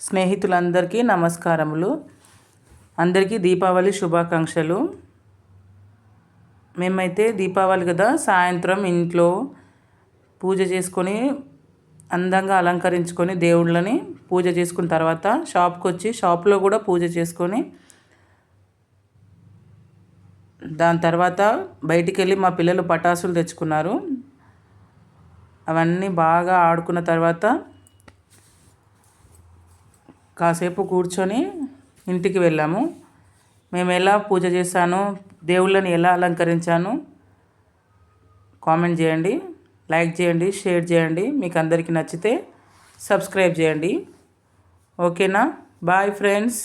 స్నేహితులందరికీ నమస్కారములు. అందరికీ దీపావళి శుభాకాంక్షలు. మేమైతే దీపావళి కదా సాయంత్రం ఇంట్లో పూజ చేసుకొని అందంగా అలంకరించుకొని దేవుళ్ళని పూజ చేసుకున్న తర్వాత షాప్కి వచ్చి షాప్లో కూడా పూజ చేసుకొని దాని తర్వాత బయటికి వెళ్ళి మా పిల్లలు పటాసులు తెచ్చుకున్నారు. అవన్నీ బాగా ఆడుకున్న తర్వాత కాసేపు కూర్చొని ఇంటికి వెళ్ళాము. మేము ఎలా పూజ చేశాను దేవుళ్ళని ఎలా అలంకరించాను కామెంట్ చేయండి లైక్ చేయండి షేర్ చేయండి. మీకు అందరికీ నచ్చితే సబ్స్క్రైబ్ చేయండి. ఓకేనా? Bye friends.